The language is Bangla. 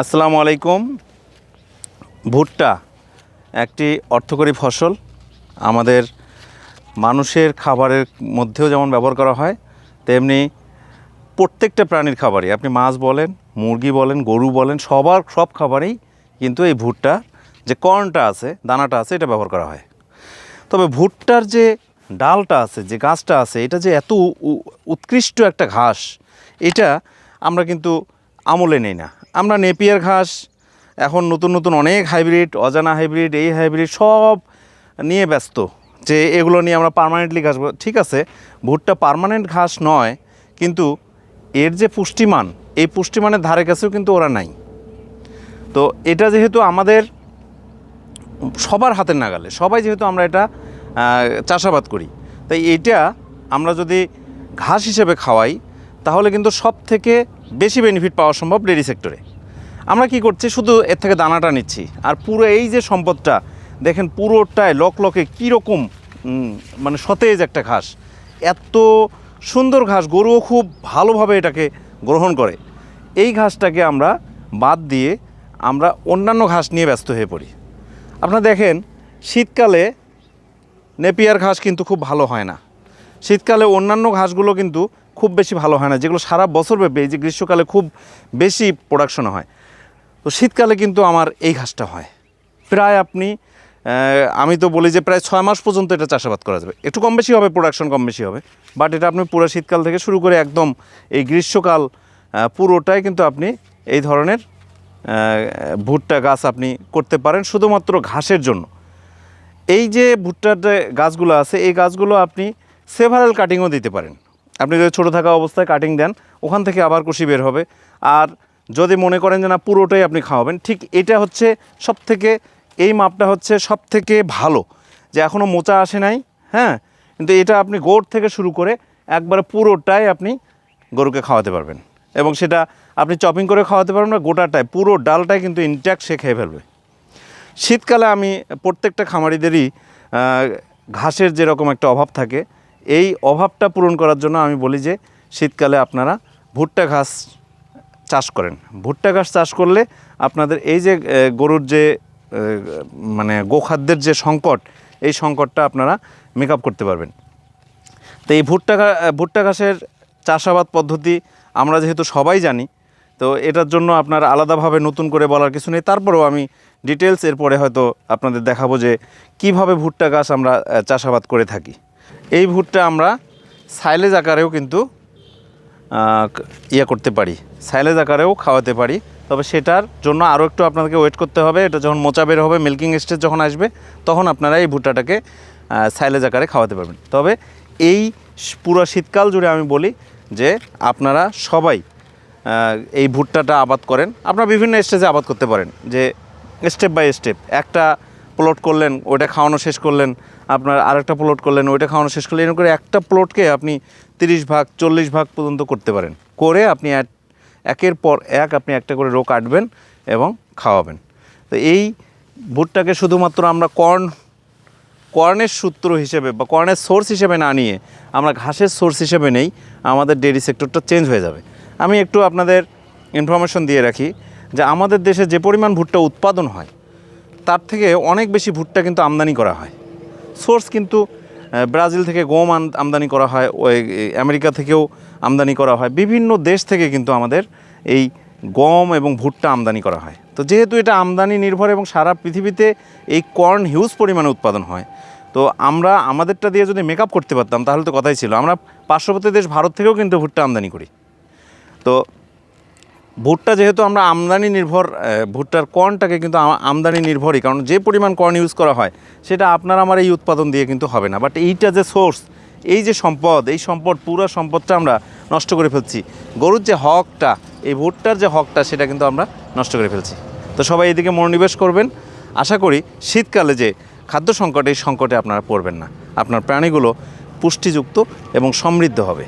আসসালামু আলাইকুম। ভুট্টা একটি অর্থকরী ফসল। আমাদের মানুষের খাবারের মধ্যেও যেমন ব্যবহার করা হয়, তেমনি প্রত্যেকটা প্রাণীর খাবারই। আপনি মাছ বলেন, মুরগি বলেন, গরু বলেন, সবার, সব খাবারেই কিন্তু এই ভুট্টা যে কর্নটা আছে, দানাটা আছে, এটা ব্যবহার করা হয়। তবে ভুট্টার যে ডালটা আছে, যে গাছটা আছে, এটা যে এত উৎকৃষ্ট একটা ঘাস, এটা আমরা কিন্তু আমলে নেই না। আমরা নেপিয়ার ঘাস, এখন নতুন নতুন অনেক হাইব্রিড, অজানা হাইব্রিড, এই হাইব্রিড সব নিয়ে ব্যস্ত যে এগুলো নিয়ে আমরা পার্মানেন্টলি ঘাস ঠিক আছে, ভুট্টা পার্মানেন্ট ঘাস নয়, কিন্তু এর যে পুষ্টিমান, এই পুষ্টিমানের ধারে কাছেও কিন্তু ওরা নাই। তো এটা যেহেতু আমাদের সবার হাতের নাগালে, সবাই যেহেতু আমরা এটা চাষাবাদ করি, তাই এটা আমরা যদি ঘাস হিসেবে খাওয়াই, তাহলে কিন্তু সব থেকে বেশি বেনিফিট পাওয়া সম্ভব ডেরি সেক্টরে আমরা কি করছি? শুধু এর থেকে দানাটা নিচ্ছি। আর পুরো এই যে সম্পদটা, দেখেন পুরোটায় লক লকে কীরকম মানে সতেজ একটা ঘাস। এত সুন্দর ঘাস, গরুও খুব ভালোভাবে এটাকে গ্রহণ করে। এই ঘাসটাকে আমরা বাদ দিয়ে আমরা অন্যান্য ঘাস নিয়ে ব্যস্ত হয়ে পড়ি। আপনারা দেখেন, শীতকালে নেপিয়ার ঘাস কিন্তু খুব ভালো হয় না। শীতকালে অন্যান্য ঘাসগুলো কিন্তু খুব বেশি ভালো হয় না, যেগুলো সারা বছর ব্যাপী এই যে গ্রীষ্মকালে খুব বেশি প্রোডাকশন হয়। তো শীতকালে কিন্তু আমার এই ঘাসটা হয়। প্রায় আপনি আমি তো বলি যে প্রায় ছয় মাস পর্যন্ত এটা চাষাবাদ করা যাবে। একটু কম বেশি হবে প্রোডাকশন কম বেশি হবে। বাট এটা আপনি পুরো শীতকাল থেকে শুরু করে একদম এই গ্রীষ্মকাল পুরোটাই কিন্তু আপনি এই ধরনের ভুট্টা গাছ আপনি করতে পারেন শুধুমাত্র ঘাসের জন্য। এই যে ভুট্টার গাছগুলো আছে, এই গাছগুলো আপনি সেভারাল কাটিংও দিতে পারেন। আপনি যদি ছোটো থাকা অবস্থায় কাটিং দেন, ওখান থেকে আবার কুশি বের হবে। আর যদি মনে করেন যে না, পুরোটাই আপনি খাওয়াবেন, ঠিক এটা হচ্ছে সব থেকে এই মাপটা হচ্ছে সব থেকে ভালো। যে এখনও মোচা আসে নাই হ্যাঁ? কিন্তু এটা আপনি গোড় থেকে শুরু করে একবারে পুরোটাই আপনি গরুকে খাওয়াতে পারবেন। এবং সেটা আপনি চপিং করে খাওয়াতে পারবেন না গোটাটায় পুরো ডালটাই কিন্তু ইনট্যাক্ট সে খেয়ে ফেলবে। শীতকালে আমি প্রত্যেকটা খামারিদেরই ঘাসের যেরকম একটা অভাব থাকে এই অভাবটা পূরণ করার জন্য আমি বলি যে শীতকালে আপনারা ভুট্টা ঘাস চাষ করেন। ভুট্টা ঘাস চাষ করলে আপনাদের এই যে গরুর যে মানে গোখাদ্যের যে সংকট, এই সংকটটা আপনারা মেক করতে পারবেন। তো এই ভুট্টা ভুট্টা ঘাসের চাষাবাদ পদ্ধতি আমরা যেহেতু সবাই জানি, তো এটার জন্য আপনার আলাদাভাবে নতুন করে বলার কিছু নেই। তারপরেও আমি ডিটেলস এরপরে হয়তো আপনাদের দেখাবো যে কীভাবে ভুট্টা গাছ আমরা চাষাবাদ করে থাকি। এই ভুট্টা আমরা সাইলেজ আকারেও কিন্তু ইয়ে করতে পারি। সাইলেজ আকারেও খাওয়াতে পারি। তবে সেটার জন্য আরও একটু আপনাদেরকে ওয়েট করতে হবে। এটা যখন মোচা বের হবে মিল্কিং স্টেজ যখন আসবে, তখন আপনারা এই ভুট্টাটাকে সাইলেজ আকারে খাওয়াতে পারবেন। তবে এই পুরো শীতকাল জুড়ে আমি বলি যে, আপনারা সবাই এই ভুট্টাটা আবাদ করেন। আপনারা বিভিন্ন স্টেজে আবাদ করতে পারেন। যে স্টেপ বাই স্টেপ একটা প্লট করলেন, ওইটা খাওয়ানো শেষ করলেন আপনার আরেকটা প্লট করলেন, ওইটা খাওয়ানো শেষ করলেন, এরকম করে একটা প্লটকে আপনি তিরিশ ভাগ, চল্লিশ ভাগ পর্যন্ত করতে পারেন। করে আপনি এক- একের পর এক আপনি একটা করে রো কাটবেন এবং খাওয়াবেন। তো এই ভুট্টাকে শুধুমাত্র আমরা কর্ন কর্নের সূত্র হিসেবে বা কর্নের সোর্স হিসেবে না নিয়ে, আমরা ঘাসের সোর্স হিসেবে নেই, আমাদের ডেয়ারি সেক্টরটা চেঞ্জ হয়ে যাবে। আমি একটু আপনাদের ইনফরমেশন দিয়ে রাখি যে আমাদের দেশে যে পরিমাণ ভুট্টা উৎপাদন হয়, তার থেকে অনেক বেশি ভুট্টা কিন্তু আমদানি করা হয়। সোর্স কিন্তু ব্রাজিল থেকে গম আমদানি করা হয় ওই আমেরিকা থেকেও আমদানি করা হয়। বিভিন্ন দেশ থেকে কিন্তু আমাদের এই গম এবং ভুট্টা আমদানি করা হয়। তো যেহেতু এটা আমদানি নির্ভর এবং সারা পৃথিবীতে এই কর্ন হিউজ পরিমাণে উৎপাদন হয়, তো আমরা আমাদেরটা দিয়ে যদি মেকআপ করতে পারতাম, তাহলে তো কথাই ছিল। আমরা পার্শ্ববর্তী দেশ ভারত থেকেও কিন্তু ভুট্টা আমদানি করি। তো ভুট্টা যেহেতু আমরা আমদানি নির্ভর ভুট্টার কর্নটাকে কিন্তু আম- আমদানি নির্ভরই, কারণ যে পরিমাণ কর্ন ইউজ করা হয়, সেটা আপনার আমার এই উৎপাদন দিয়ে কিন্তু হবে না। বাট এইটা যে সোর্স এই যে সম্পদ, এই সম্পদ, পুরো সম্পদটা আমরা নষ্ট করে ফেলছি। গরুর যে হকটা, এই ভুট্টার যে হকটা, সেটা কিন্তু আমরা নষ্ট করে ফেলছি। তো সবাই এদিকে মনোনিবেশ করবেন। আশা করি শীতকালে যে খাদ্য সংকট, এই সংকটে আপনারা পড়বেন না। আপনার প্রাণীগুলো পুষ্টিযুক্ত এবং সমৃদ্ধ হবে।